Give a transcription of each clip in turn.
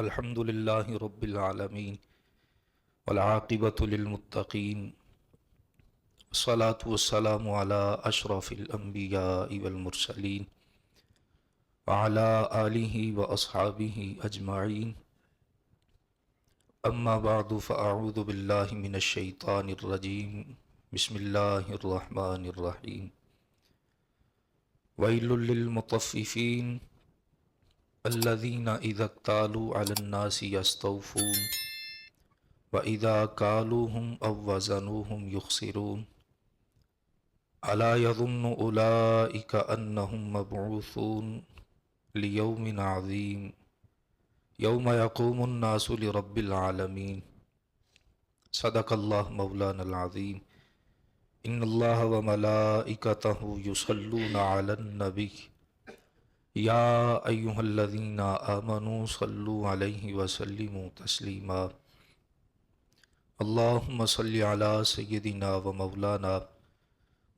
الحمد لله رب العالمين والعاقبة للمتقين والصلاة والسلام على أشرف الأنبياء والمرسلين وعلى آله وأصحابه أجمعين أما بعد فأعوذ بالله من الشيطان الرجيم بسم الله الرحمن الرحيم ويل للمطففين الذين إذا اكتالوا على الناس يستوفون وإذا كالوهم أو وزنوهم يخسرون. ألا يظن أولئك أنهم مبعوثون ليوم عظيم. يوم يقوم الناس لرب العالمين. صدق الله مولانا العظيم. إن الله وملائكته يصلون على النبي. يا أيها الذين آمنوا صلوا عليه وسلموا تسليما. اللهم صل على سيدنا ومولانا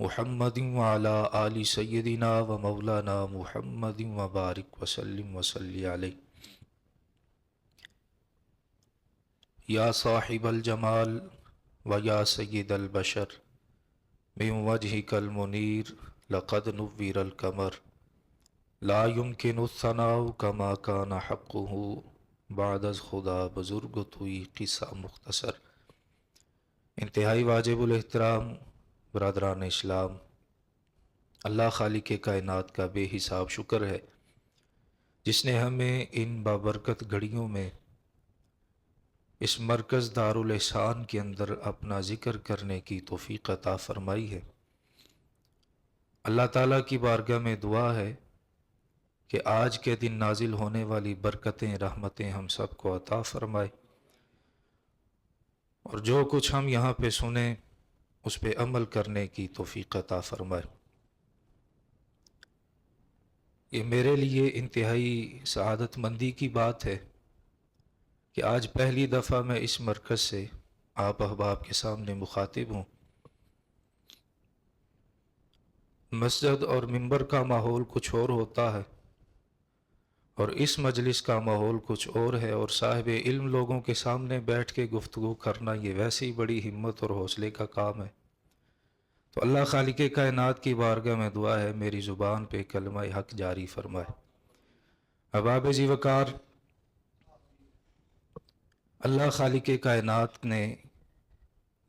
محمد وعلى آل سيدنا ومولانا محمد وبارك وسلم وصل عليه. يا صاحب الجمال ويا سيد البشر، من وجهك المنير لقد نور القمر. لا يمكن الثناء كما كان حقه بعد از خدا بزرگ توی قصہ مختصر. انتہائی واجب الاحترام، برادران اسلام، اللہ خالق کائنات کا بے حساب شکر ہے، جس نے ہمیں ان بابرکت گھڑیوں میں اس مرکز دارالاحسان کے اندر اپنا ذکر کرنے کی توفیق عطا فرمائی ہے۔ اللہ تعالیٰ کی بارگاہ میں دعا ہے کہ آج کے دن نازل ہونے والی برکتیں، رحمتیں ہم سب کو عطا فرمائے۔ اور جو کچھ ہم یہاں پہ سنیں، اس پہ عمل کرنے کی توفیق عطا فرمائے۔ یہ میرے لیے انتہائی سعادت مندی کی بات ہے کہ آج پہلی دفعہ میں اس مرکز سے آپ احباب کے سامنے مخاطب ہوں۔ مسجد اور ممبر کا ماحول کچھ اور ہوتا ہے۔ اور اس مجلس کا ماحول کچھ اور ہے اور صاحب علم لوگوں کے سامنے بیٹھ کے گفتگو کرنا یہ ویسے ہی بڑی ہمت اور حوصلے کا کام ہے۔ تو اللہ خالق کائنات کی بارگاہ میں دعا ہے، میری زبان پہ کلمہ حق جاری فرمائے۔ اباب جی وکار اللہ خالق کائنات نے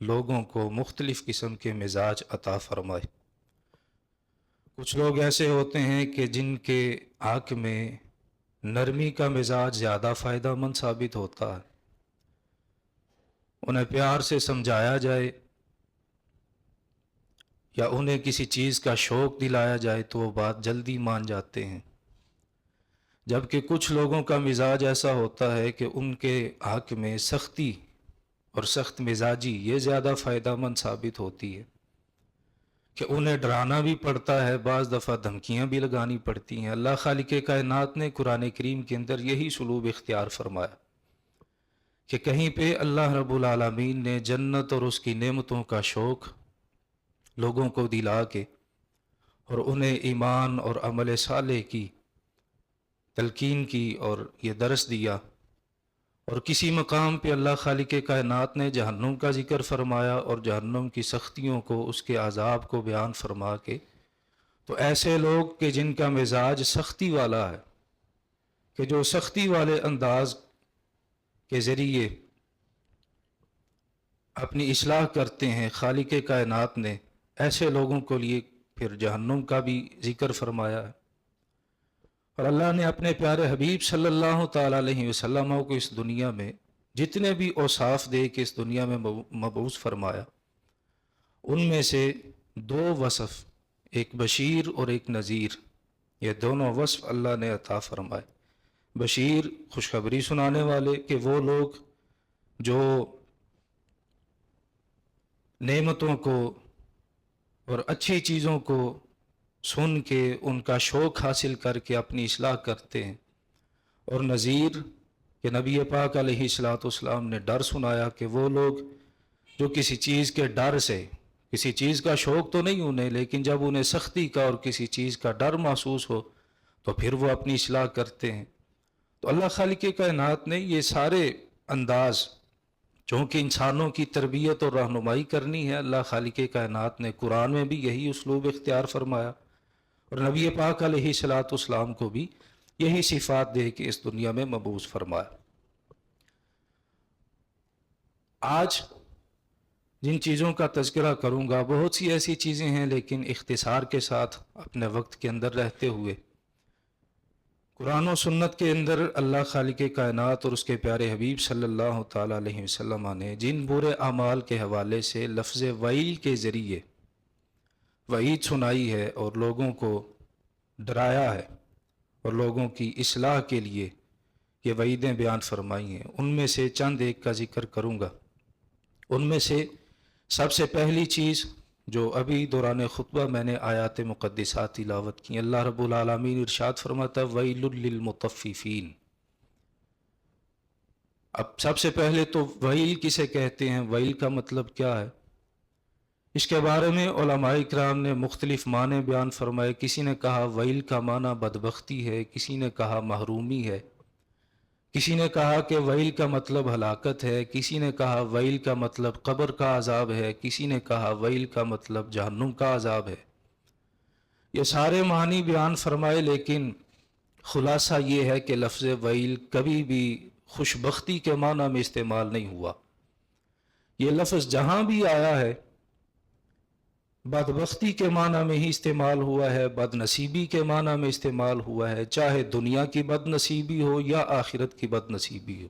لوگوں کو مختلف قسم کے مزاج عطا فرمائے۔ کچھ لوگ ایسے ہوتے ہیں کہ جن کے آنکھ میں نرمی کا مزاج زیادہ فائدہ مند ثابت ہوتا ہے۔ انہیں پیار سے سمجھایا جائے یا انہیں کسی چیز کا شوق دلایا جائے تو وہ بات جلدی مان جاتے ہیں۔ جبکہ کچھ لوگوں کا مزاج ایسا ہوتا ہے کہ ان کے حق میں سختی اور سخت مزاجی یہ زیادہ فائدہ مند ثابت ہوتی ہے۔ کہ انہیں ڈرانا بھی پڑتا ہے، بعض دفعہ دھمکیاں بھی لگانی پڑتی ہیں۔ اللہ خالق کائنات نے قرآن کریم کے اندر یہی سلوب اختیار فرمایا کہ کہیں پہ اللہ رب العالمین نے جنت اور اس کی نعمتوں کا شوق لوگوں کو دلا کے اور انہیں ایمان اور عمل صالح کی، تلقین کی اور یہ درس دیا اور کسی مقام پہ اللہ خالق کائنات نے جہنم کا ذکر فرمایا اور جہنم کی سختیوں کو، اس کے عذاب کو بیان فرما کے، تو ایسے لوگ کہ جن کا مزاج سختی والا ہے، کہ جو سختی والے انداز کے ذریعے اپنی اصلاح کرتے ہیں، خالق کائنات نے ایسے لوگوں کو لیے پھر جہنم کا بھی ذکر فرمایا ہے۔ اور اللہ نے اپنے پیارے حبیب صلی اللہ تعالیٰ علیہ وسلم کو اس دنیا میں جتنے بھی اوصاف دے کے اس دنیا میں مبوس فرمایا، ان میں سے دو وصف، ایک بشیر اور ایک نذیر، یہ دونوں وصف اللہ نے عطا فرمائے۔ بشیر خوشخبری سنانے والے کہ وہ لوگ جو نعمتوں کو اور اچھی چیزوں کو سن کے ان کا شوق حاصل کر کے اپنی اصلاح کرتے ہیں۔ اور نذیر کہ نبی پاک علیہ السلاۃ والسلام نے ڈر سنایا کہ وہ لوگ جو کسی چیز کے ڈر سے، کسی چیز کا شوق تو نہیں انہیں، لیکن جب انہیں سختی کا اور کسی چیز کا ڈر محسوس ہو، تو پھر وہ اپنی اصلاح کرتے ہیں۔ تو اللہ خالق کائنات نے یہ سارے انداز، چونکہ انسانوں کی تربیت اور رہنمائی کرنی ہے، اللہ خالق کائنات نے قرآن میں بھی یہی اسلوب اختیار فرمایا۔ اور نبی پاک علیہ صلاۃ اسلام کو بھی یہی صفات دے کے اس دنیا میں مبوض فرمایا۔ آج جن چیزوں کا تذکرہ کروں گا، بہت سی ایسی چیزیں ہیں، لیکن اختصار کے ساتھ اپنے وقت کے اندر رہتے ہوئے۔ قرآن و سنت کے اندر اللہ خالق کائنات اور اس کے پیارے حبیب صلی اللہ تعالیٰ علیہ وسلم نے جن برے اعمال کے حوالے سے لفظ وعیل کے ذریعے وعید سنائی ہے اور لوگوں کو ڈرایا ہے اور لوگوں کی اصلاح کے لیے یہ وعیدیں بیان فرمائی ہیں۔ ان میں سے چند ایک کا ذکر کروں گا۔ ان میں سے سب سے پہلی چیز جو ابھی دوران خطبہ میں نے آیات مقدسات تلاوت کی، اللہ رب العالمین ارشاد فرماتا ویل للمطففین۔ اب سب سے پہلے تو ویل کسے کہتے ہیں؟ ویل کا مطلب کیا ہے؟ اس کے بارے میں علماء اکرام نے مختلف معنی بیان فرمائے۔ کسی نے کہا ویل کا معنی بدبختی ہے، کسی نے کہا محرومی ہے۔ کسی نے کہا کہ ویل کا مطلب ہلاکت ہے، کسی نے کہا ویل کا مطلب قبر کا عذاب ہے، کسی نے کہا ویل کا مطلب جہنم کا عذاب ہے۔ یہ سارے معنی بیان فرمائے، لیکن خلاصہ یہ ہے کہ لفظ ویل کبھی بھی خوش بختی کے معنی میں استعمال نہیں ہوا۔ یہ لفظ جہاں بھی آیا ہے بدبختی کے معنی میں ہی استعمال ہوا ہے بد نصیبی کے معنی میں استعمال ہوا ہے، چاہے دنیا کی بد نصیبی ہو یا آخرت کی بد نصیبی ہو۔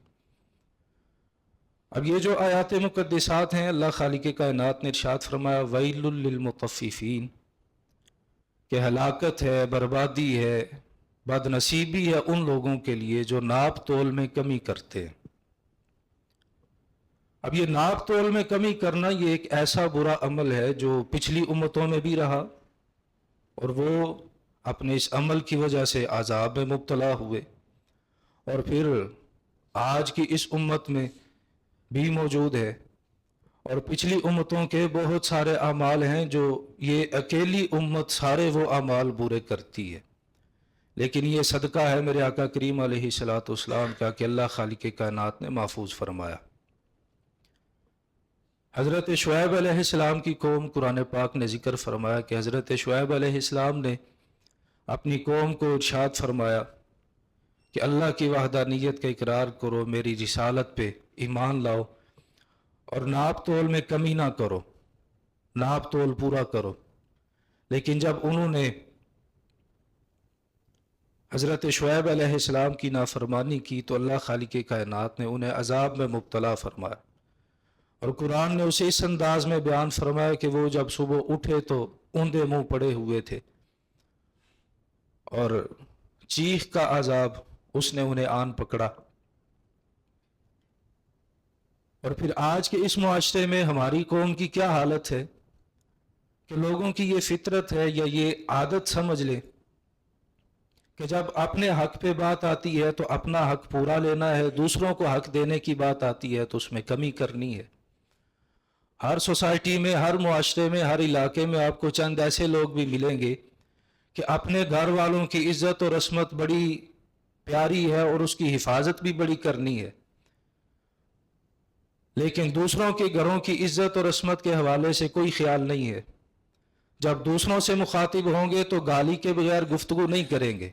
اب یہ جو آیات مقدسات ہیں، اللہ خالق کائنات نے ارشاد فرمایا ویل للمطففین کہ ہلاکت ہے، بربادی ہے بد نصیبی ہے ان لوگوں کے لیے جو ناپ تول میں کمی کرتے ہیں۔ اب یہ ناپ تول میں کمی کرنا یہ ایک ایسا برا عمل ہے جو پچھلی امتوں میں بھی رہا اور وہ اپنے اس عمل کی وجہ سے عذاب میں مبتلا ہوئے اور پھر آج کی اس امت میں بھی موجود ہے اور پچھلی امتوں کے بہت سارے اعمال ہیں جو یہ اکیلی امت سارے وہ اعمال برے کرتی ہے لیکن یہ صدقہ ہے میرے آقا کریم علیہ صلاۃ والسلام کا کہ اللہ خالق کائنات نے محفوظ فرمایا۔ حضرت شعیب علیہ السلام کی قوم قرآن پاک نے ذکر فرمایا کہ حضرت شعیب علیہ السلام نے اپنی قوم کو ارشاد فرمایا کہ اللہ کی وحدانیت کا اقرار کرو، میری رسالت پہ ایمان لاؤ اور ناپ تول میں کمی نہ کرو، ناپ تول پورا کرو۔ لیکن جب انہوں نے حضرت شعیب علیہ السلام کی نافرمانی کی تو اللہ خالق کائنات نے انہیں عذاب میں مبتلا فرمایا۔ اور قرآن نے اسے اس انداز میں بیان فرمایا کہ وہ جب صبح اٹھے تو اوندے منہ پڑے ہوئے تھے اور چیخ کا عذاب اس نے انہیں آن پکڑا۔ اور پھر آج کے اس معاشرے میں ہماری قوم کی کیا حالت ہے؟ کہ لوگوں کی یہ فطرت ہے یا یہ عادت سمجھ لے کہ جب اپنے حق پہ بات آتی ہے تو اپنا حق پورا لینا ہے، دوسروں کو حق دینے کی بات آتی ہے تو اس میں کمی کرنی ہے۔ ہر سوسائٹی میں، ہر معاشرے میں، ہر علاقے میں آپ کو چند ایسے لوگ بھی ملیں گے کہ اپنے گھر والوں کی عزت اور رسمت بڑی پیاری ہے اور اس کی حفاظت بھی بڑی کرنی ہے۔ لیکن دوسروں کے گھروں کی عزت اور رسمت کے حوالے سے کوئی خیال نہیں ہے۔ جب دوسروں سے مخاطب ہوں گے تو گالی کے بغیر گفتگو نہیں کریں گے۔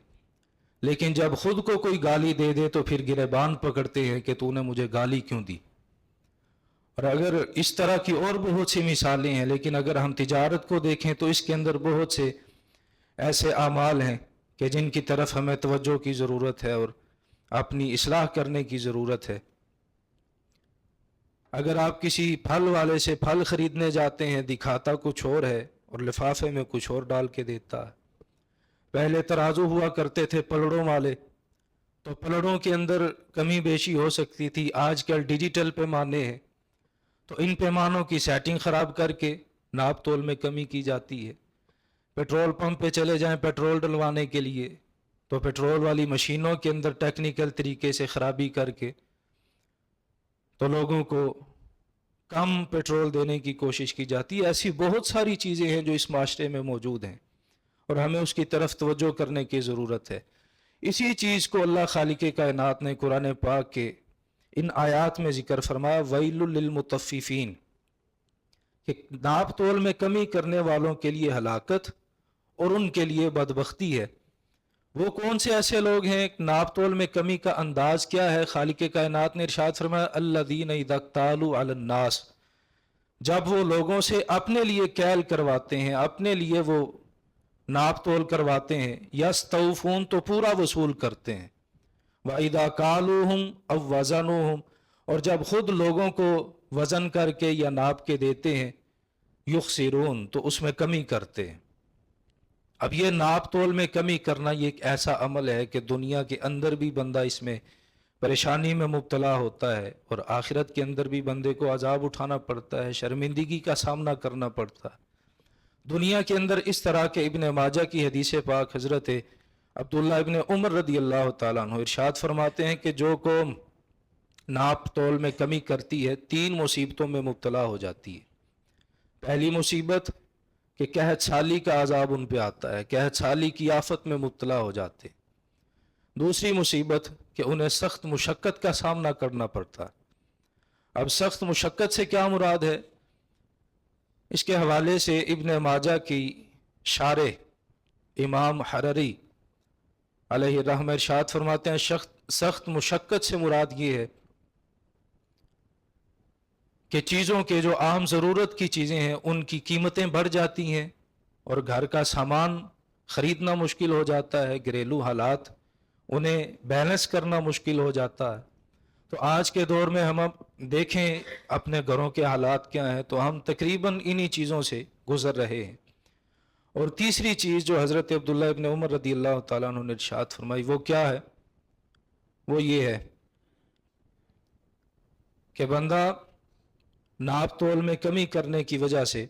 لیکن جب خود کو کوئی گالی دے دے تو پھر گربان پکڑتے ہیں کہ تو نے مجھے گالی کیوں دی؟ اور اگر اس طرح کی اور بہت سی مثالیں ہیں، لیکن اگر ہم تجارت کو دیکھیں تو اس کے اندر بہت سے ایسے اعمال ہیں کہ جن کی طرف ہمیں توجہ کی ضرورت ہے اور اپنی اصلاح کرنے کی ضرورت ہے۔ اگر آپ کسی پھل والے سے پھل خریدنے جاتے ہیں، دکھاتا کچھ اور ہے اور لفافے میں کچھ اور ڈال کے دیتا ہے۔ پہلے ترازو ہوا کرتے تھے پلڑوں والے، تو پلڑوں کے اندر کمی بیشی ہو سکتی تھی۔ آج کل ڈیجیٹل پیمانے ہیں۔ تو ان پیمانوں کی سیٹنگ خراب کر کے ناپ تول میں کمی کی جاتی ہے۔ پیٹرول پمپ پہ چلے جائیں پیٹرول ڈلوانے کے لیے، تو پیٹرول والی مشینوں کے اندر ٹیکنیکل طریقے سے خرابی کر کے تو لوگوں کو کم پیٹرول دینے کی کوشش کی جاتی ہے۔ ایسی بہت ساری چیزیں ہیں جو اس معاشرے میں موجود ہیں اور ہمیں اس کی طرف توجہ کرنے کی ضرورت ہے۔ اسی چیز کو اللہ خالق کائنات نے قرآن پاک کے ان آیات میں ذکر فرمایا، ویل للمتففین کہ ناپ تول میں کمی کرنے والوں کے لیے ہلاکت اور ان کے لیے بدبختی ہے۔ وہ کون سے ایسے لوگ ہیں؟ ناپ تول میں کمی کا انداز کیا ہے؟ خالق کائنات نے ارشاد فرمایا اللہ دین الناس۔ جب وہ لوگوں سے اپنے لیے کیل کرواتے ہیں، اپنے لیے وہ ناپ تول کرواتے ہیں یا ستوفون تو پورا وصول کرتے ہیں۔ وعیدہ کالو ہم اب وزن اور جب خود لوگوں کو وزن کر کے یا ناپ کے دیتے ہیں یقصرون تو اس میں کمی کرتے ہیں۔ اب یہ ناپ تول میں کمی کرنا یہ ایک ایسا عمل ہے کہ دنیا کے اندر بھی بندہ اس میں پریشانی میں مبتلا ہوتا ہے اور آخرت کے اندر بھی بندے کو عذاب اٹھانا پڑتا ہے، شرمندگی کا سامنا کرنا پڑتا ہے۔ دنیا کے اندر اس طرح کے ابن ماجہ کی حدیث پاک حضرت عبداللہ ابن عمر رضی اللہ تعالیٰ عنہ ارشاد فرماتے ہیں کہ جو قوم ناپ تول میں کمی کرتی ہے، تین مصیبتوں میں مبتلا ہو جاتی ہے۔ پہلی مصیبت کہ قحط سالی کا عذاب ان پہ آتا ہے، قحط سالی کی آفت میں مبتلا ہو جاتے دوسری مصیبت کہ انہیں سخت مشقت کا سامنا کرنا پڑتا ہے۔ اب سخت مشقت سے کیا مراد ہے؟ اس کے حوالے سے ابن ماجہ کی شارح امام حرری علیہ الرحمہ ارشاد فرماتے ہیں سخت سخت مشقت سے مراد یہ ہے کہ چیزوں کے جو عام ضرورت کی چیزیں ہیں، ان کی قیمتیں بڑھ جاتی ہیں اور گھر کا سامان خریدنا مشکل ہو جاتا ہے، گھریلو حالات انہیں بیلنس کرنا مشکل ہو جاتا ہے۔ تو آج کے دور میں ہم دیکھیں اپنے گھروں کے حالات کیا ہیں، تو ہم تقریباً انہی چیزوں سے گزر رہے ہیں۔ اور تیسری چیز جو حضرت عبداللہ ابن عمر رضی اللہ تعالیٰ عنہ نے ارشاد فرمائی، وہ کیا ہے؟ وہ یہ ہے کہ بندہ ناپ تول میں کمی کرنے کی وجہ سے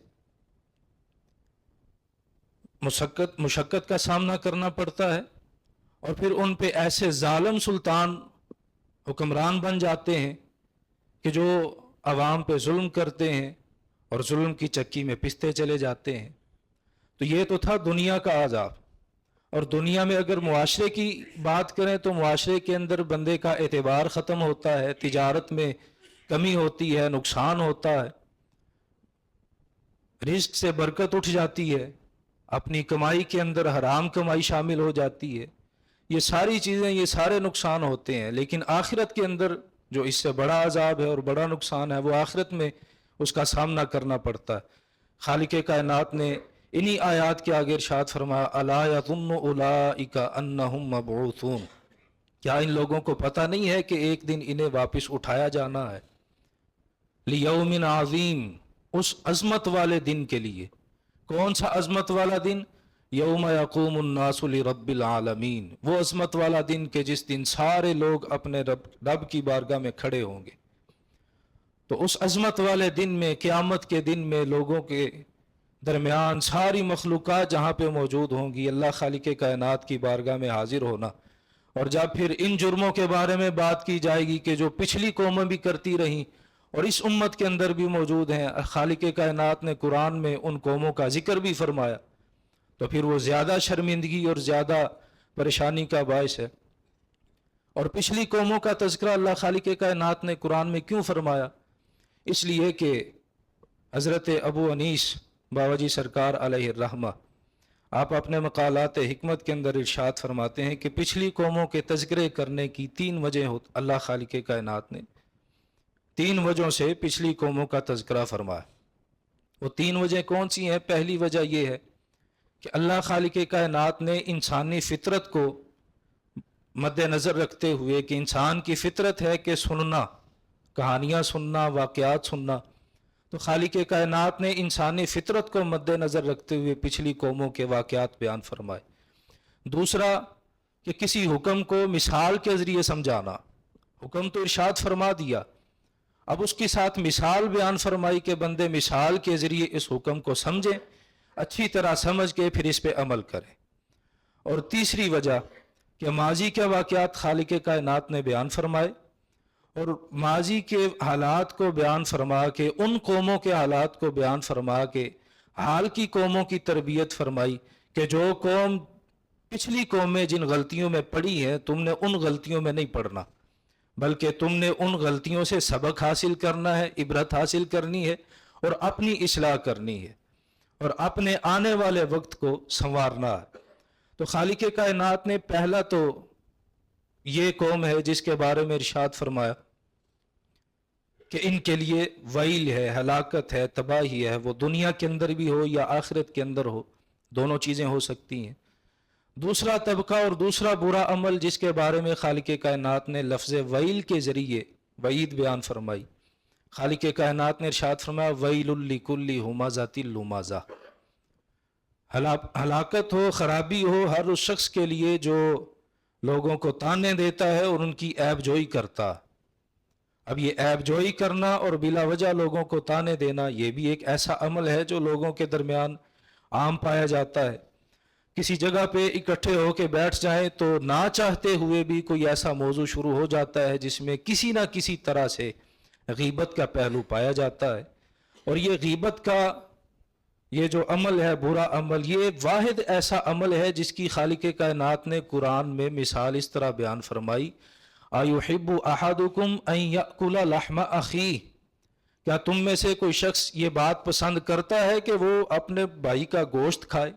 مشقت مشقت کا سامنا کرنا پڑتا ہے اور پھر ان پہ ایسے ظالم سلطان حکمران بن جاتے ہیں کہ جو عوام پہ ظلم کرتے ہیں اور ظلم کی چکی میں پستے چلے جاتے ہیں۔ تو یہ تو تھا دنیا کا عذاب۔ اور دنیا میں اگر معاشرے کی بات کریں تو معاشرے کے اندر بندے کا اعتبار ختم ہوتا ہے، تجارت میں کمی ہوتی ہے، نقصان ہوتا ہے۔ رزق سے برکت اٹھ جاتی ہے، اپنی کمائی کے اندر حرام کمائی شامل ہو جاتی ہے۔ یہ ساری چیزیں، یہ سارے نقصان ہوتے ہیں، لیکن آخرت کے اندر جو اس سے بڑا عذاب ہے اور بڑا نقصان ہے، وہ آخرت میں اس کا سامنا کرنا پڑتا ہے۔ خالق کائنات نے انہی آیات کے آگے ارشاد فرمایا، الا یظن اولئک انہم مبعوثون. کیا ان لوگوں کو پتہ نہیں ہے کہ ایک دن انہیں واپس اٹھایا جانا ہے؟ لیوم عظیم اس عظمت والے دن کے لیے۔ کون سا عظمت والا دن؟ یوم یقوم الناس لرب العالمین۔ وہ عظمت والا دن کہ جس دن سارے لوگ اپنے رب رب کی بارگاہ میں کھڑے ہوں گے۔ تو اس عظمت والے دن میں، قیامت کے دن میں لوگوں کے درمیان ساری مخلوقات جہاں پہ موجود ہوں گی، اللہ خالق کائنات کی بارگاہ میں حاضر ہونا۔ اور جب پھر ان جرموں کے بارے میں بات کی جائے گی کہ جو پچھلی قومیں بھی کرتی رہیں اور اس امت کے اندر بھی موجود ہیں، خالق کائنات نے قرآن میں ان قوموں کا ذکر بھی فرمایا۔ تو پھر وہ زیادہ شرمندگی اور زیادہ پریشانی کا باعث ہے۔ اور پچھلی قوموں کا تذکرہ اللہ خالق کائنات نے قرآن میں کیوں فرمایا؟ اس لیے کہ حضرت ابو انیس بابا جی سرکار علیہ الرحمہ۔ آپ اپنے مقالات حکمت کے اندر ارشاد فرماتے ہیں کہ پچھلی قوموں کے تذکرے کرنے کی تین وجہ اللہ خالق کائنات نے۔ تین وجہوں سے پچھلی قوموں کا تذکرہ فرمایا۔ وہ تین وجہ کون سی ہیں؟ پہلی وجہ یہ ہے کہ اللہ خالق کائنات نے انسانی فطرت کو مد نظر رکھتے ہوئے کہ انسان کی فطرت ہے کہ سننا، کہانیاں سننا، واقعات سننا۔ تو خالق کائنات نے انسانی فطرت کو مد نظر رکھتے ہوئے پچھلی قوموں کے واقعات بیان فرمائے۔ دوسرا، کہ کسی حکم کو مثال کے ذریعے سمجھانا۔ حکم تو ارشاد فرما دیا۔ اب اس کے ساتھ مثال بیان فرمائی کہ بندے مثال کے ذریعے اس حکم کو سمجھیں، اچھی طرح سمجھ کے پھر اس پہ عمل کریں۔ اور تیسری وجہ، کہ ماضی کے واقعات خالق کائنات نے بیان فرمائے۔ اور ماضی کے حالات کو بیان فرما کے، ان قوموں کے حالات کو بیان فرما کے حال کی قوموں کی تربیت فرمائی کہ جو قوم پچھلی قومیں جن غلطیوں میں پڑی ہیں، تم نے ان غلطیوں میں نہیں پڑھنا، بلکہ تم نے ان غلطیوں سے سبق حاصل کرنا ہے، عبرت حاصل کرنی ہے اور اپنی اصلاح کرنی ہے اور اپنے آنے والے وقت کو سنوارنا ہے۔ تو خالق کائنات نے پہلا تو یہ قوم ہے جس کے بارے میں ارشاد فرمایا۔ کہ ان کے لیے ویل ہے، ہلاکت ہے، تباہی ہے، وہ دنیا کے اندر بھی ہو یا آخرت کے اندر ہو، دونوں چیزیں ہو سکتی ہیں۔ دوسرا طبقہ اور دوسرا برا عمل جس کے بارے میں خالق کائنات نے لفظ ویل کے ذریعے وعید بیان فرمائی۔ خالق کائنات نے ارشاد فرمایا، ویل الکلی ہما ذاتی لمازا ہلاکت ہو، خرابی ہو، ہر اس شخص کے لیے جو لوگوں کو تانے دیتا ہے اور ان کی عیب جوئی کرتا۔ اب یہ عیب جوئی کرنا اور بلا وجہ لوگوں کو تانے دینا، یہ بھی ایک ایسا عمل ہے جو لوگوں کے درمیان عام پایا جاتا ہے۔ کسی جگہ پہ اکٹھے ہو کے بیٹھ جائیں تو نہ چاہتے ہوئے بھی کوئی ایسا موضوع شروع ہو جاتا ہے جس میں کسی نہ کسی طرح سے غیبت کا پہلو پایا جاتا ہے۔ اور یہ غیبت کا، یہ جو عمل ہے، برا عمل، یہ واحد ایسا عمل ہے جس کی خالق کائنات نے قرآن میں مثال اس طرح بیان فرمائی۔ آیوحب احدکم ان یأکل لحم اخی کیا تم میں سے کوئی شخص یہ بات پسند کرتا ہے کہ وہ اپنے بھائی کا گوشت کھائے؟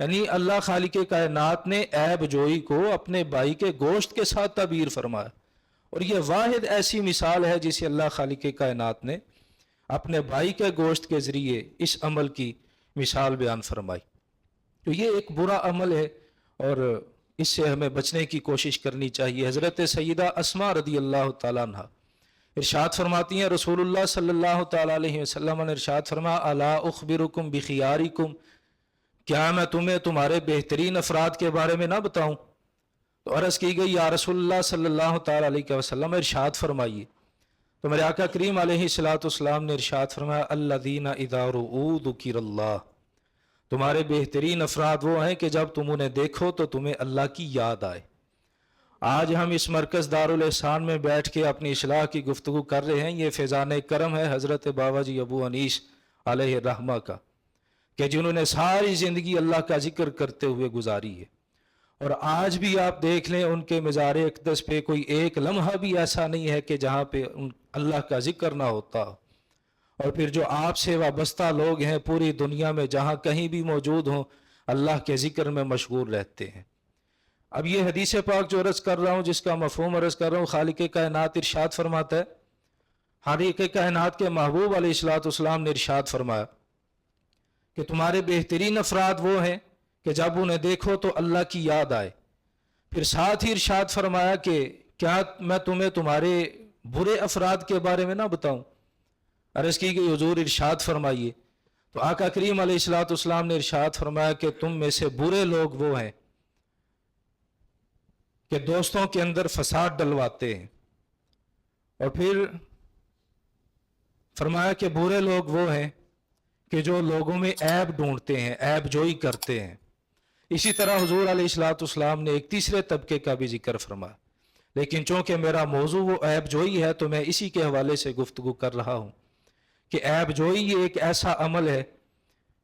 یعنی اللہ خالق کائنات نے عیب جوئی کو اپنے بھائی کے گوشت کے ساتھ تعبیر فرمایا۔ اور یہ واحد ایسی مثال ہے جسے اللہ خالق کائنات نے اپنے بھائی کے گوشت کے ذریعے اس عمل کی مثال بیان فرمائی۔ تو یہ ایک برا عمل ہے اور اس سے ہمیں بچنے کی کوشش کرنی چاہیے۔ حضرت سیدہ اسما رضی اللہ تعالیٰ عنہ ارشاد فرماتی ہیں، رسول اللہ صلی اللہ تعالیٰ علیہ وسلم نے ارشاد فرما اللہ اخبرکم بخیارکم کیا میں تمہیں تمہارے بہترین افراد کے بارے میں نہ بتاؤں؟ تو عرض کی گئی، یا رسول اللہ صلی اللہ تعالیٰ علیہ وسلم، ارشاد فرمائیے۔ تو میرے آقا کریم علیہ السلاۃ والسلام نے ارشاد فرمایا اللہ دینا ادار اللہ تمہارے بہترین افراد وہ ہیں کہ جب تم انہیں دیکھو تو تمہیں اللہ کی یاد آئے۔ آج ہم اس مرکز دار الحسان میں بیٹھ کے اپنی اصلاح کی گفتگو کر رہے ہیں۔ یہ فیضان کرم ہے حضرت بابا جی ابو انیس علیہ رحمہ کا کہ جنہوں نے ساری زندگی اللہ کا ذکر کرتے ہوئے گزاری ہے۔ اور آج بھی آپ دیکھ لیں ان کے مزار اقدس پہ کوئی ایک لمحہ بھی ایسا نہیں ہے کہ جہاں پہ اللہ کا ذکر نہ ہوتا ہو۔ اور پھر جو آپ سے وابستہ لوگ ہیں پوری دنیا میں جہاں کہیں بھی موجود ہوں، اللہ کے ذکر میں مشغول رہتے ہیں۔ اب یہ حدیث پاک جو عرض کر رہا ہوں، جس کا مفہوم عرض کر رہا ہوں، خالق کائنات ارشاد فرماتا ہے۔ خالق کائنات کے محبوب علیہ السلاۃ اسلام نے ارشاد فرمایا کہ تمہارے بہترین افراد وہ ہیں کہ جب انہیں دیکھو تو اللہ کی یاد آئے۔ پھر ساتھ ہی ارشاد فرمایا کہ کیا میں تمہیں تمہارے برے افراد کے بارے میں نہ بتاؤں؟ عرض کی گئی حضور ارشاد فرمائیے۔ تو آقا کریم علیہ السلاۃ اسلام نے ارشاد فرمایا کہ تم میں سے برے لوگ وہ ہیں کہ دوستوں کے اندر فساد ڈلواتے ہیں۔ اور پھر فرمایا کہ برے لوگ وہ ہیں کہ جو لوگوں میں عیب ڈھونڈتے ہیں، عیب جوئی کرتے ہیں۔ اسی طرح حضور علیہ السلاۃ اسلام نے ایک تیسرے طبقے کا بھی ذکر فرمایا۔ لیکن چونکہ میرا موضوع وہ عیب جوئی ہے تو میں اسی کے حوالے سے گفتگو کر رہا ہوں۔ کہ عیب جوئی یہ ایک ایسا عمل ہے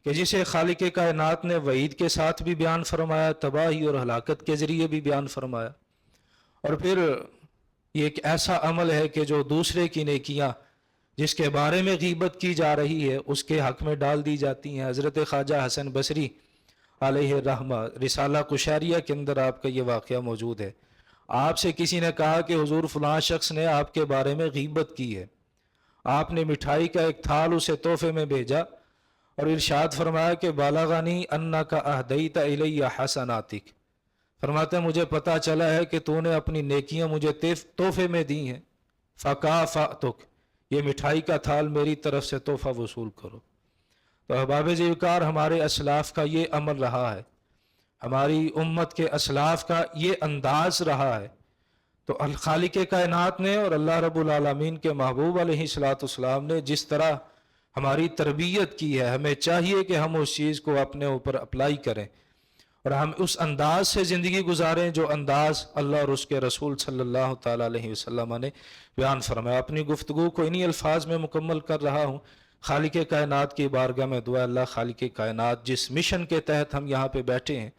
کہ جسے خالق کائنات نے وعید کے ساتھ بھی بیان فرمایا، تباہی اور ہلاکت کے ذریعے بھی بیان فرمایا۔ اور پھر یہ ایک ایسا عمل ہے کہ جو دوسرے کی نیکیاں، جس کے بارے میں غیبت کی جا رہی ہے، اس کے حق میں ڈال دی جاتی ہیں۔ حضرت خواجہ حسن بصری علیہ رحمہ رسالہ کشاریہ کے اندر آپ کا یہ واقعہ موجود ہے۔ آپ سے کسی نے کہا کہ حضور فلاں شخص نے آپ کے بارے میں غیبت کی ہے۔ آپ نے مٹھائی کا ایک تھال اسے تحفے میں بھیجا اور ارشاد فرمایا کہ بالاغانی انا کا اہدیتا الیہ حسناتک۔ فرماتے ہیں، مجھے پتا چلا ہے کہ تو نے اپنی نیکیاں مجھے تحفے میں دی ہیں۔ فقا فاتک، یہ مٹھائی کا تھال میری طرف سے تحفہ وصول کرو۔ تو احباب جیوکار ہمارے اسلاف کا یہ عمل رہا ہے۔ ہماری امت کے اسلاف کا یہ انداز رہا ہے۔ تو الخالق کائنات نے اور اللہ رب العالمین کے محبوب علیہ السلاۃ السلام نے جس طرح ہماری تربیت کی ہے، ہمیں چاہیے کہ ہم اس چیز کو اپنے اوپر اپلائی کریں اور ہم اس انداز سے زندگی گزاریں جو انداز اللہ اور اس کے رسول صلی اللہ تعالیٰ علیہ وسلم نے بیان فرمایا۔ اپنی گفتگو کو انہی الفاظ میں مکمل کر رہا ہوں۔ خالق کائنات کی بارگاہ میں دعا اللہ خالق کائنات جس مشن کے تحت ہم یہاں پہ بیٹھے ہیں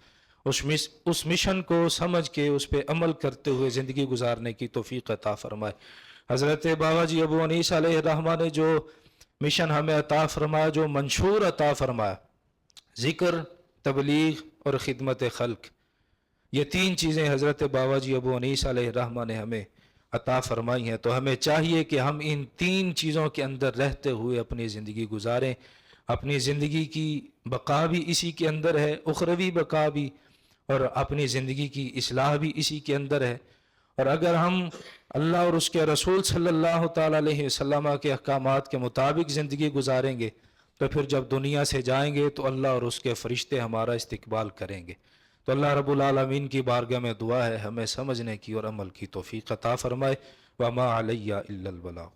اس مس، اس مشن کو سمجھ کے اس پہ عمل کرتے ہوئے زندگی گزارنے کی توفیق عطا فرمائے۔ حضرت بابا جی ابو انیس علیہ الرحمٰ نے جو مشن ہمیں عطا فرمایا، جو منشور عطا فرمایا، ذکر، تبلیغ اور خدمت خلق، یہ تین چیزیں حضرت بابا جی ابو انیس علیہ الرحمٰ نے ہمیں عطا فرمائی ہیں۔ تو ہمیں چاہیے کہ ہم ان تین چیزوں کے اندر رہتے ہوئے اپنی زندگی گزاریں۔ اپنی زندگی کی بقا بھی اسی کے اندر ہے، اخروی بقا بھی اور اپنی زندگی کی اصلاح بھی اسی کے اندر ہے۔ اور اگر ہم اللہ اور اس کے رسول صلی اللہ تعالیٰ علیہ وسلم کے احکامات کے مطابق زندگی گزاریں گے، تو پھر جب دنیا سے جائیں گے تو اللہ اور اس کے فرشتے ہمارا استقبال کریں گے۔ تو اللہ رب العالمین کی بارگاہ میں دعا ہے، ہمیں سمجھنے کی اور عمل کی توفیق عطا فرمائے۔ وما علیہ الا البلاغ۔